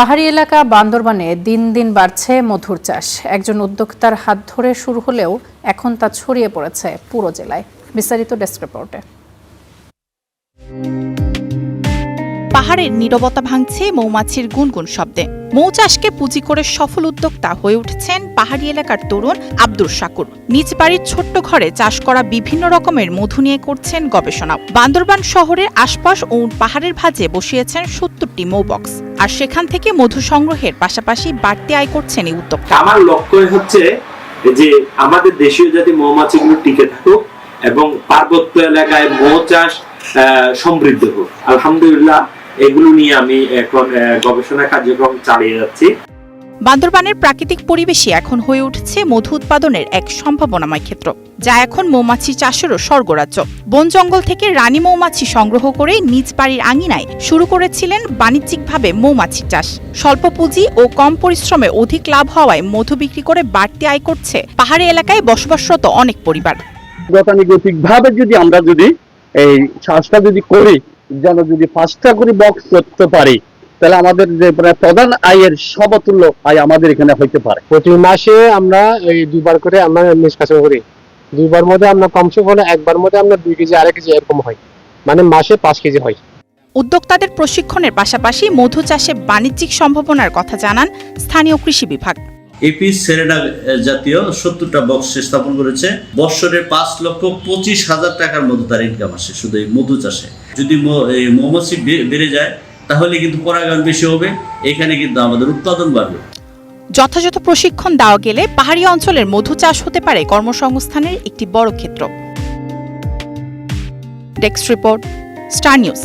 পাহাড়ি এলাকা বান্দরবানে দিন দিন বাড়ছে মধুর চাষ। একজন উদ্যোক্তার হাত ধরে শুরু হলেও এখন তা ছড়িয়ে পড়েছে পুরো জেলায়। বিস্তারিত ডেস্ক রিপোর্টে। পাহাড়ের নীরবতা ভাঙছে মৌমাছির গুনগুন শব্দে। মৌচাষকে পুঁজি করে সফল উদ্যোক্তা হয়ে উঠছেন পাহাড়ি এলাকার তরুণ আব্দুর শাকুর। নিজ বাড়ির ছোট্ট ঘরে চাষ করা বিভিন্ন রকমের মধু নিয়ে করছেন গবেষণা বান্দরবান শহরের আশপাশ ও পাহাড়ের ভাঁজে বসিয়েছেন সত্তরটি মৌবক্স আর সেখান থেকে মধু সংগ্রহের পাশাপাশি বাড়তি আয় করছেন এই উদ্যোক্তা। আমার লক্ষ্য হচ্ছে যে আমাদের দেশীয় জাতি মৌমাছিগুলো টিকে থাকুক এবং পার্বত্য এলাকায় মৌ চাষ সমৃদ্ধ হোক। আলহামদুলিল্লাহ এগুলো নিয়ে আমি এখন গবেষণা কার্যক্রম চালিয়ে যাচ্ছি। বান্দরবানের প্রাকৃতিক পরিবেশই এখন হয়ে উঠছে মধু উৎপাদনের এক সম্ভাবনাময় ক্ষেত্র যা এখন মৌমাছি চাষেরও স্বর্গরাজ্য। বন জঙ্গল থেকে রানী মৌমাছি সংগ্রহ করে নিজ বাড়ির আঙিনায় শুরু করেছিলেন বাণিজ্যিকভাবে মৌমাছি চাষ। স্বল্প পুঁজি ও কম পরিশ্রমে অধিক লাভ হওয়ায় মধু বিক্রি করে বাড়তি আয় করছে পাহাড়ি এলাকায় বসবাসরত অনেক পরিবার। গতানুগতিক ভাবে যদি আমরা যদি এই চাষটা যদি করি যেন যদি পাঁচটা করে বক্স করতে পারি তাহলে আমাদের যে প্রধান আয়ের সমতুল্য আয় আমাদের এখানে হইতে পারে। প্রতি মাসে আমরা এই দুবার করে আমরা নিষ্কাশন করি। দুইবার মধ্যে আমরা কমসে কম একবার মধ্যে আমরা দুই কেজি আড়াই কেজি এরকম হয়। মানে মাসে পাঁচ কেজি হয়। উদ্যোক্তাদের প্রশিক্ষণের পাশাপাশি মধু চাষে বাণিজ্যিক সম্ভাবনার কথা জানান স্থানীয় কৃষি বিভাগ। এপি সেরেনা জাতীয় সত্তরটা বক্স স্থাপন করেছে। বৎসরে পাঁচ লক্ষ পঁচিশ হাজার টাকার মতো তার ইনকাম আসে শুধু এই মধু চাষে। যদি মৌমাছি বেড়ে যায়, তাহলে কিন্তু পরাগায়ন বেশি হবে, এখানে কিন্তু আমাদের উৎপাদন বাড়বে। যথাযথ প্রশিক্ষণ দেওয়া গেলে পাহাড়ি অঞ্চলের মধু চাষ হতে পারে কর্মসংস্থানের একটি বড় ক্ষেত্র। Desk report, star news.